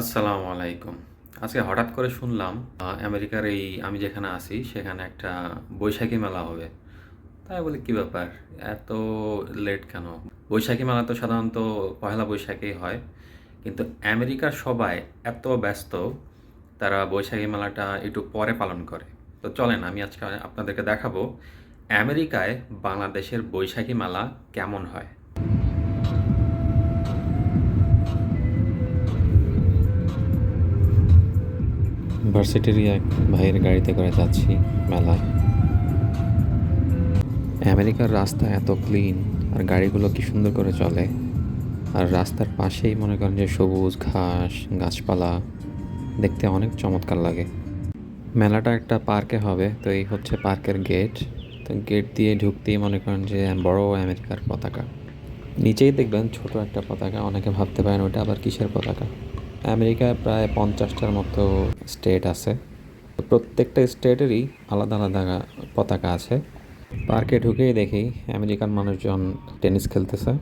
আসসালামু আলাইকুম। আজকে হঠাৎ করে শুনলাম আমেরিকার এই আমি যেখানে আছি, সেখানে একটা বৈশাখী মেলা হবে। তাই বলি, কি ব্যাপার? এত লেট কেন? বৈশাখী মেলা তো সাধারণত পয়লা বৈশাখেই হয়, কিন্তু আমেরিকার সবাই এত ব্যস্ত, তারা বৈশাখী মেলাটা একটু পরে পালন করে। তো চলেন, আমি আজকে আপনাদেরকে দেখাবো, আমেরিকায় বাংলাদেশের বৈশাখী মেলা কেমন হয়। ভার্সিটিরই এক ভাইয়ের গাড়িতে করে যাচ্ছি মেলায়। আমেরিকার রাস্তা এত ক্লিন, আর গাড়িগুলো কি সুন্দর করে চলে। আর রাস্তার পাশেই মনে করেন যে সবুজ ঘাস, গাছপালা, দেখতে অনেক চমৎকার লাগে। মেলাটা একটা পার্কে হবে, তো এই হচ্ছে পার্কের গেট। তো গেট দিয়ে ঢুকতেই মনে করেন যে বড় আমেরিকার পতাকা। নিচেই দেখবেন ছোট একটা পতাকা, অনেকে ভাবতে পারেন ওটা আবার কিসের পতাকা? আমেরিকায় প্রায় পঞ্চাশটার মতো স্টেট আছে। প্রত্যেকটা স্টেটেরই আলাদা আলাদা পতাকা আছে। পার্কে ঢুকেই দেখি আমেরিকান মানুষজন টেনিস খেলতেছে।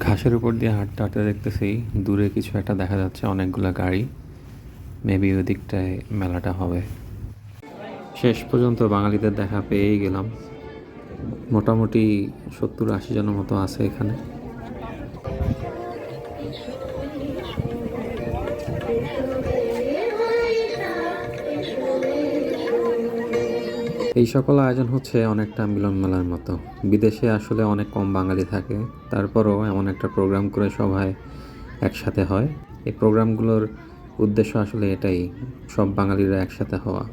ঘাসের উপর দিয়ে হাঁটতে হাঁটতে দেখতেছি দূরে কিছু একটা দেখা যাচ্ছে, অনেকগুলো গাড়ি। মেবি ওই দিকটায় মেলাটা হবে। শেষ পর্যন্ত বাঙালিদের দেখা পেয়েই গেলাম। মোটামুটি সত্তর আশি জনের মতো আছে এখানে। এই সকল আয়োজন হচ্ছে অনেকটা মিলন মেলার মতো। বিদেশে আসলে অনেক কম বাঙালি থাকে। তারপরও এমন একটা প্রোগ্রাম করে সবাই একসাথে হয়। এই প্রোগ্রামগুলোর উদ্দেশ্য আসলে এটাই, সব বাঙালিরা একসাথে হওয়া।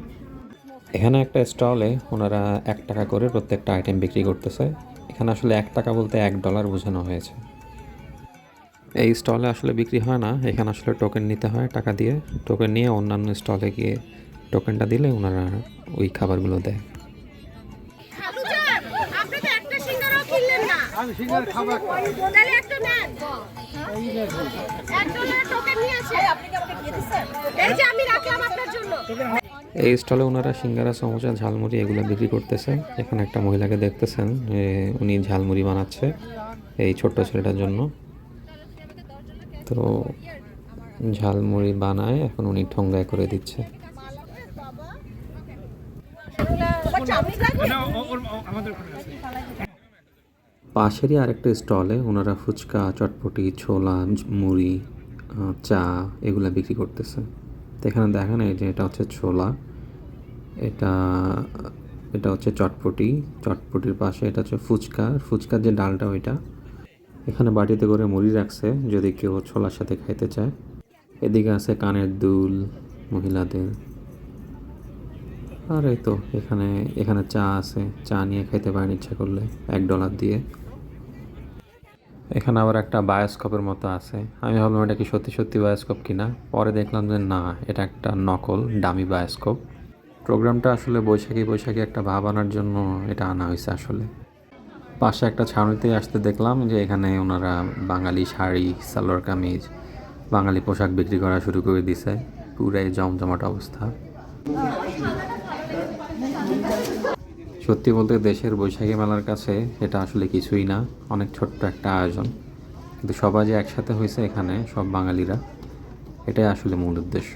এখানে একটা স্টলে ওনারা এক টাকা করে প্রত্যেকটা আইটেম বিক্রি করতেছে এখানে আসলে এক টাকা বলতে এক ডলার বোঝানো হয়েছে এই স্টলে আসলে বিক্রি হয় না এখানে আসলে টোকেন নিতে হয় টাকা দিয়ে টোকেন নিয়ে অন্যান্য স্টলে গিয়ে টোকেনটা দিলে ওনারা ওই খাবারগুলো দেয় খালুজান, আপনি তো একটা সিঙ্গারাও কিনলেন না। তাহলে একটা নেন। এক ডলারের টোকেন নিয়ে আসেন। এই যে আমি রাখলাম আপনার জন্য এই স্টলে ওনারা সিঙ্গারা, সমোসা, ঝালমুড়ি এগুলো বিক্রি করতেছে। এখানে একটা মহিলাকে দেখতেছেন উনি ঝালমুড়ি বানাচ্ছে এই ছোট্ট ছেলেটার জন্য। তো ঝালমুড়ি বানায়, এখন উনি ঠোঙ্গায় করে দিচ্ছে। পাশেরই আরেকটা স্টলে ওনারা ফুচকা, চটপটি, ছোলা, মুড়ি চা এগুলা বিক্রি করতেছে। তো এখানে দেখেন এই যে এটা হচ্ছে ছোলা। এটা এটা হচ্ছে চটপটি। চটপটির পাশে এটা হচ্ছে ফুচকা। ফুচকার যে ডালটা ওইটা। এখানে বাটিতে করে মুড়ি রাখছে, যদি কেউ ছোলার সাথে খাইতে চায়। এদিকে আছে কানের দুল, মহিলাদের। আর এই তো, এখানে এখানে চা আছে। চা নিয়ে খাইতে পারেন ইচ্ছা করলে, এক ডলার দিয়ে। এখানে আবার একটা বায়োস্কোপের মতো আছে। আমি ভাবলাম এটা কি সত্যি সত্যি বায়োস্কোপ কিনা? পরে দেখলাম যে না, এটা একটা নকল ডামি বায়োস্কোপ। প্রোগ্রামটা আসলে বৈশাখী বৈশাখী একটা ভাব আনার জন্য এটা আনা হয়েছে আসলে। পাশে একটা ছাউনিতে আসতে দেখলাম যে এখানে ওনারা বাঙালি শাড়ি, সালোয়ার কামিজ, বাঙালি পোশাক বিক্রি করা শুরু করে দিছে। পুরাই জমজমাট অবস্থা। সত্যি বলতে দেশের বৈশাখী মেলার কাছে এটা আসলে কিছুই না, অনেক ছোট্ট একটা আয়োজন। কিন্তু সবাই যে একসাথে হয়েছে এখানে, সব বাঙালিরা, এটাই আসলে মূল উদ্দেশ্য।